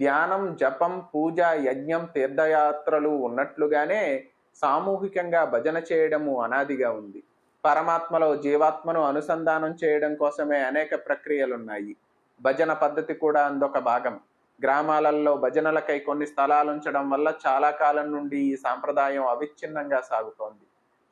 ధ్యానం జపం పూజ యజ్ఞం తీర్థయాత్రలు ఉన్నట్లుగానే సామూహికంగా భజన చేయడము అనాదిగా ఉంది. పరమాత్మలో జీవాత్మను అనుసంధానం చేయడం కోసమే అనేక ప్రక్రియలున్నాయి. భజన పద్ధతి కూడా అందొక భాగం. గ్రామాలలో భజనలకై కొన్ని స్థలాలు ఉంచడం వల్ల చాలా కాలం నుండి ఈ సాంప్రదాయం అవిచ్ఛిన్నంగా సాగుతోంది.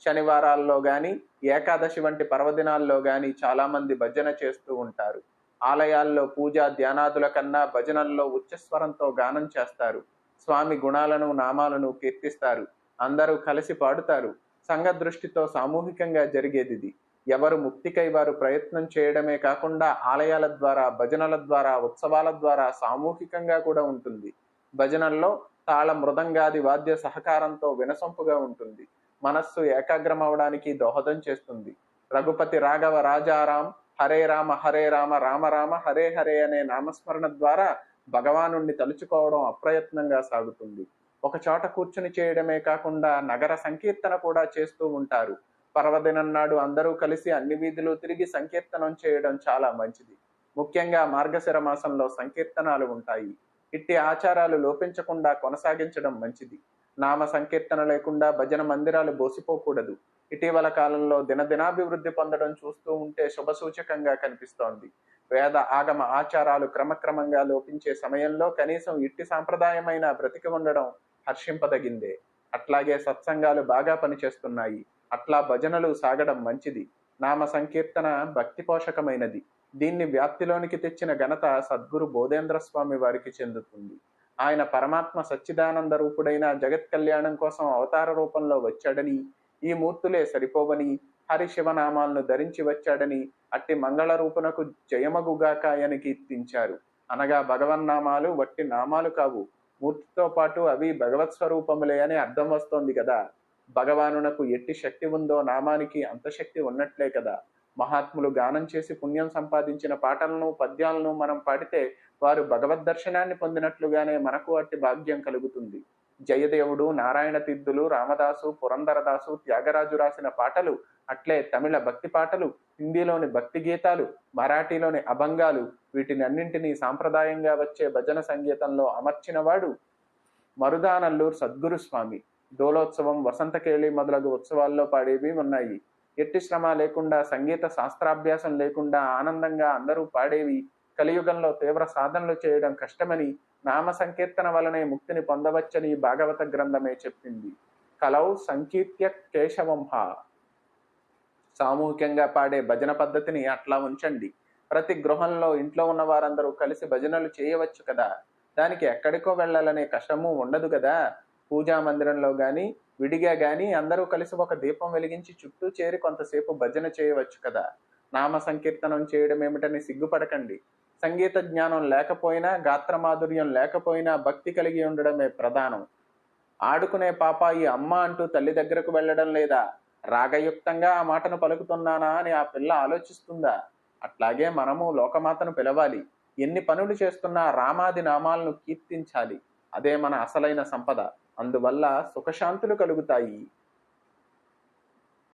శనివారాల్లో కానీ ఏకాదశి వంటి పర్వదినాల్లో కానీ చాలా మంది భజన చేస్తూ ఉంటారు. ఆలయాల్లో పూజ ధ్యానాదుల కన్నా భజనల్లో ఉచ్చస్వరంతో గానం చేస్తారు. స్వామి గుణాలను నామాలను కీర్తిస్తారు. అందరూ కలిసి పాడుతారు. సంఘ దృష్టితో సామూహికంగా జరిగేది ఇది ఎవరు ముక్తికై వారు ప్రయత్నం చేయడమే కాకుండా ఆలయాల ద్వారా భజనల ద్వారా ఉత్సవాల ద్వారా సామూహికంగా కూడా ఉంటుంది. భజనల్లో తాళ మృదంగాది వాద్య సహకారంతో వినసొంపుగా ఉంటుంది. మనస్సు ఏకాగ్రం అవడానికి దోహదం చేస్తుంది. రఘుపతి రాఘవ రాజారాం హరే రామ హరే రామ రామ రామ హరే హరే అనే నామస్మరణ ద్వారా భగవానుణ్ణి తలుచుకోవడం అప్రయత్నంగా సాగుతుంది. ఒక చోట కూర్చుని చేయడమే కాకుండా నగర సంకీర్తన కూడా చేస్తూ ఉంటారు. పర్వదినం నాడు అందరూ కలిసి అన్ని వీధులు తిరిగి సంకీర్తనం చేయడం చాలా మంచిది. ముఖ్యంగా మార్గశిర మాసంలో సంకీర్తనాలు ఉంటాయి. ఇట్టి ఆచారాలు లోపించకుండా కొనసాగించడం మంచిది. నామ సంకీర్తన లేకుండా భజన మందిరాలు బోసిపోకూడదు. ఇటీవల కాలంలో దినదినాభివృద్ధి పొందడం చూస్తూ ఉంటే శుభసూచకంగా కనిపిస్తోంది. వేద ఆగమ ఆచారాలు క్రమక్రమంగా లోపించే సమయంలో కనీసం ఇట్టి సాంప్రదాయమైన బ్రతికి ఉండడం హర్షింపదగిందే. అట్లాగే సత్సంగాలు బాగా పనిచేస్తున్నాయి. అట్లా భజనలు సాగడం మంచిది. నామ సంకీర్తన భక్తి పోషకమైనది. దీన్ని వ్యాప్తిలోనికి తెచ్చిన ఘనత సద్గురు బోధేంద్ర స్వామి వారికి చెందుతుంది. ఆయన పరమాత్మ సచ్చిదానంద రూపుడైన జగత్ కళ్యాణం కోసం అవతార రూపంలో వచ్చాడని ఈ మూర్తులే సరిపోవని హరి శివనామాలను ధరించి వచ్చాడని అట్టి మంగళ రూపునకు జయమగుగాక అని కీర్తించారు. అనగా భగవన్నామాలు వట్టి నామాలు కావు. మూర్తితో పాటు అవి భగవత్ స్వరూపములే అని అర్థం వస్తోంది కదా. భగవానునకు ఎట్టి శక్తి ఉందో నామానికి అంత శక్తి ఉన్నట్లే కదా. మహాత్ములు గానం చేసి పుణ్యం సంపాదించిన పాటలను పద్యాలను మనం పాడితే వారు భగవద్ దర్శనాన్ని పొందినట్లుగానే మనకు అట్టి భాగ్యం కలుగుతుంది. జయదేవుడు నారాయణ తిద్దులు రామదాసు పురంధరదాసు త్యాగరాజు రాసిన పాటలు అట్లే తమిళ భక్తి పాటలు హిందీలోని భక్తి గీతాలు మరాఠీలోని అభంగాలు వీటిని అన్నింటినీ సాంప్రదాయంగా వచ్చే భజన సంగీతంలో అమర్చినవాడు మరుదానల్లూరు సద్గురు స్వామి. దోలోత్సవం వసంతకేళి మొదలగు ఉత్సవాల్లో పాడేవి ఉన్నాయి. ఎట్టి శ్రమ లేకుండా సంగీత శాస్త్రాభ్యాసం లేకుండా ఆనందంగా అందరూ పాడేవి కలియుగంలో తీవ్ర సాధనలు చేయడం కష్టమని నామ సంకీర్తన వలనే ముక్తిని పొందవచ్చని భాగవత గ్రంథమే చెప్పింది. కలౌ సంకీర్త్య కేశవంహ. సామూహికంగా పాడే భజన పద్ధతిని అట్లా ఉంచండి. ప్రతి గృహంలో ఇంట్లో ఉన్న వారందరూ కలిసి భజనలు చేయవచ్చు కదా. దానికి ఎక్కడికో వెళ్ళాలనే కష్టము ఉండదు కదా. పూజా మందిరంలో గాని విడిగా గాని అందరూ కలిసి ఒక దీపం వెలిగించి చుట్టూ చేరి కొంతసేపు భజన చేయవచ్చు కదా. నామ సంకీర్తనం చేయడం ఏమిటని సిగ్గుపడకండి. సంగీత జ్ఞానం లేకపోయినా గాత్రమాధుర్యం లేకపోయినా భక్తి కలిగి ఉండడమే ప్రధానం. ఆడుకునే పాపాయి అమ్మ అంటూ తల్లి దగ్గరకు వెళ్ళడం లేదా రాగయుక్తంగా ఆ మాటను పలుకుతున్నానా అని ఆ పిల్ల ఆలోచిస్తుందా? అట్లాగే మనము లోకమాతను పిలవాలి. ఎన్ని పనులు చేస్తున్నా రామాది నామాలను కీర్తించాలి. అదే మన అసలైన సంపద. అందువల్ల సుఖశాంతులు కలుగుతాయి.